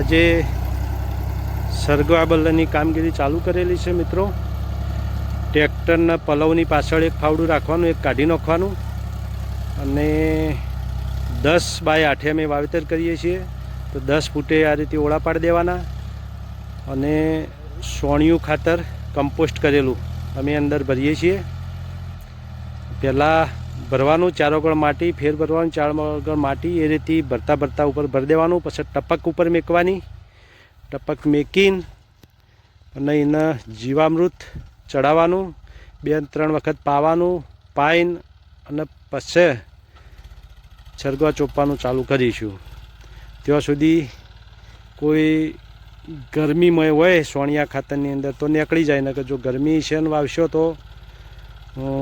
આજે સરગવા બલ્લની કામગીરી ચાલુ કરેલી છે, મિત્રો. ટ્રેક્ટરના પલવની પાછળ એક ફાવડું રાખવાનું, એક કાઢી નાખવાનું અને દસ બાય આઠે અમે વાવેતર કરીએ છીએ. તો દસ ફૂટે આ રીતે ઓળા પાડી દેવાના અને સોણિયું ખાતર કમ્પોસ્ટ કરેલું અમે અંદર ભરીએ છીએ. પહેલાં ભરવાનું ચારોગળ માટી, ફેર ભરવાનું ચાર ઓગળ માટી, એ રીતે ભરતા ભરતા ઉપર ભરી દેવાનું, પછી ટપક ઉપર મેકવાની. ટપક મેકીને, અને એને જીવામૃત ચડાવવાનું, બે ત્રણ વખત પાવાનું, પાઈન, અને પછી છરગવા ચોપવાનું ચાલુ કરીશું. ત્યાં સુધી કોઈ ગરમીમય હોય સોણિયા ખાતરની અંદર તો નીકળી જાય ને કે જો ગરમી છે ને વાવશો તો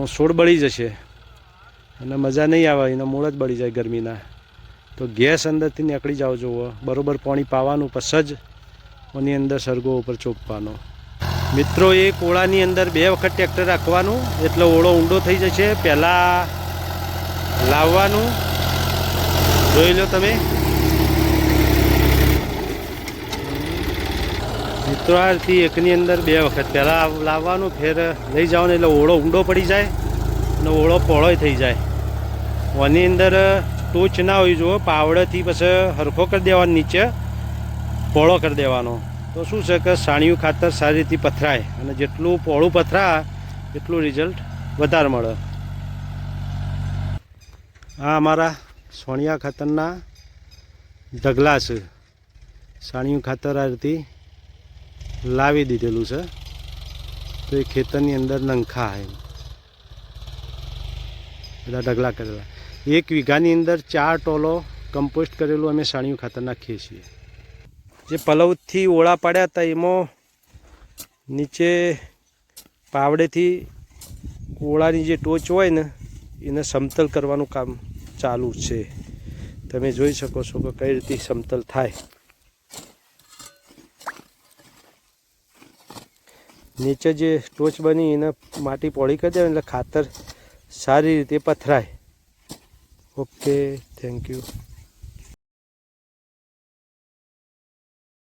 સોડ બળી જશે. અને મજા નહીં આવે, એના મૂળ જ બળી જાય ગરમીના. તો ગેસ અંદરથી નીકળી જાવ જુઓ. બરોબર પાણી પાવાનું પછી જ એની અંદર સરગો ઉપર ચોપવાનો. મિત્રો, એ કોળાની અંદર બે વખત ટ્રેક્ટર રાખવાનું. એટલે ઓળો ઊંડો થઈ જશે. પહેલાં લાવવાનું. જોઈ લો તમે. મિત્રો આ એકની અંદર બે વખત. પહેલાં લાવવાનું, ફેર લઈ જવાનું એટલે ઓળો ઊંડો પડી જાય અને ઓળો પહોળોય થઈ જાય. ઓની અંદર ટોચ ના હોવી જુઓ પાવડેથી પછી હરખો કરી દેવાનો નીચે પહોળો કરી દેવાનો. તો શું છે કે સાણિયું ખાતર સારી રીતે પથરાય અને જેટલું પહોળું પથરા, એટલું રિઝલ્ટ વધારે મળે. આ અમારા સોણિયા ખાતરના ઢગલા છે. સાણિયું ખાતર આ રીતે લાવી દીધેલું છે. તો એ ખેતરની અંદર નંખા એમ બધા ઢગલા કરેલા. એક વીઘાની અંદર ચાર ટોલો કમ્પોસ્ટ કરેલું અમે સાણિયું ખાતર નાખીએ છીએ. જે પલવથી ઓળા પાડ્યા હતા, એમાં નીચે પાવડેથી ઓળાની જે ટોચ હોય ને, એને સમતલ કરવાનું કામ ચાલુ છે. તમે જોઈ શકો છો કે કઈ રીતે સમતલ થાય. નીચે જે ટોચ બની, એને માટી પોળી કરી દેવાની, એટલે ખાતર સારી રીતે પથરાય. Okay thank you